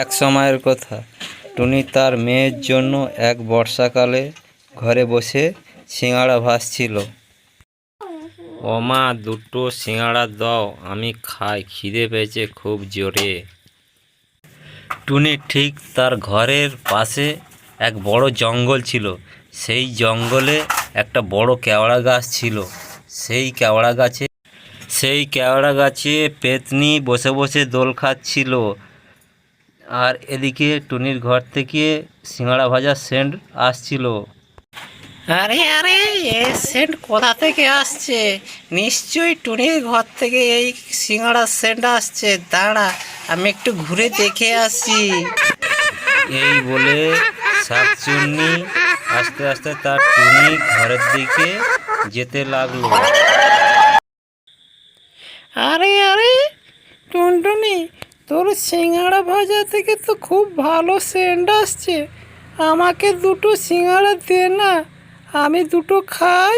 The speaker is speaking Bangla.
এক সময়ের কথা। টুনি তার মেয়ের জন্য এক বর্ষাকালে ঘরে বসে সিঙাড়া ভাসছিল ও মা দুটো সিঙাড়া দাও, আমি খাই, খিদে পেয়েছে খুব জোরে। টুনি ঠিক তার ঘরের পাশে এক বড় জঙ্গল ছিল। সেই জঙ্গলে একটা বড় কেওড়া গাছ ছিল। সেই কেওড়া গাছে, সেই কেওড়া গাছে পেতনি বসে বসে দোল খাচ্ছিল। আর এদিকে টুনির ঘর থেকে সিঙ্গাড়া ভাজা সেন্ট আসছিল। আরে আরে এই সেন্ট কোথা থেকে আসছে? নিশ্চয়ই টুনির ঘর থেকে এই সিঙ্গাড়ার সেন্ট আসছে। দাঁড়া আমি একটু ঘুরে দেখে আসি। এই বলে শাকচুন্নি আস্তে আস্তে তার টুনি ঘরের দিকে যেতে লাগল। আরে আরে টুনটুনি তোর সিঙ্গাড়া ভাজা থেকে তো খুব ভালো সেন্ট আসছে। আমাকে দুটো সিঙ্গাড়া দে না। আমি দুটো খাই।